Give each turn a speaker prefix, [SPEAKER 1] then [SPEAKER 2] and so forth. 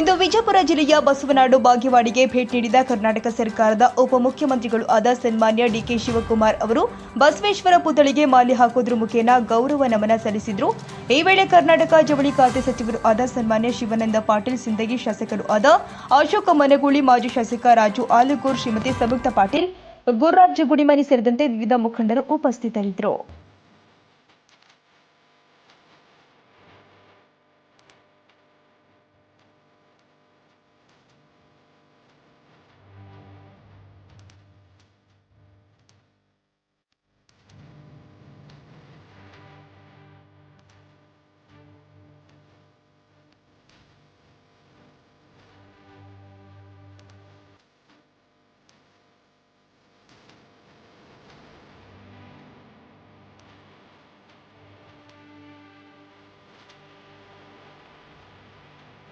[SPEAKER 1] ಇಂದು ವಿಜಯಪುರ ಜಿಲ್ಲೆಯ ಬಸವನಾಡು ಬಾಗೇವಾಡಿಗೆ ಭೇಟಿ ನೀಡಿದ ಕರ್ನಾಟಕ ಸರ್ಕಾರದ ಉಪಮುಖ್ಯಮಂತ್ರಿಗಳು ಆದ ಸನ್ಮಾನ್ಯ ಡಿಕೆ ಶಿವಕುಮಾರ್ ಅವರು, ಬಸವೇಶ್ವರ ಪುತ್ಥಳಿಗೆ ಮಾಲೆ ಹಾಕೋದ್ರ ಮುಖೇನ ಗೌರವ ನಮನ ಸಲ್ಲಿಸಿದರು. ಈ ವೇಳೆ ಕರ್ನಾಟಕ ಜವಳಿ ಖಾತೆ ಸಚಿವರು ಆದ ಸನ್ಮಾನ್ಯ ಶಿವಾನಂದ ಪಾಟೀಲ್, ಸಿಂದಗಿ ಶಾಸಕರು ಆದ ಅಶೋಕ ಮನಗೂಳಿ, ಮಾಜಿ ಶಾಸಕ ರಾಜು ಆಲೂಗೂರ್ ಶ್ರೀಮತಿ ಸಂಯುಕ್ತ ಪಾಟೀಲ್, ಗುರುರಾಜ ಗುಡಿಮನಿ ಸೇರಿದಂತೆ ವಿವಿಧ ಮುಖಂಡರು ಉಪಸ್ಥಿತರಿದ್ದರು.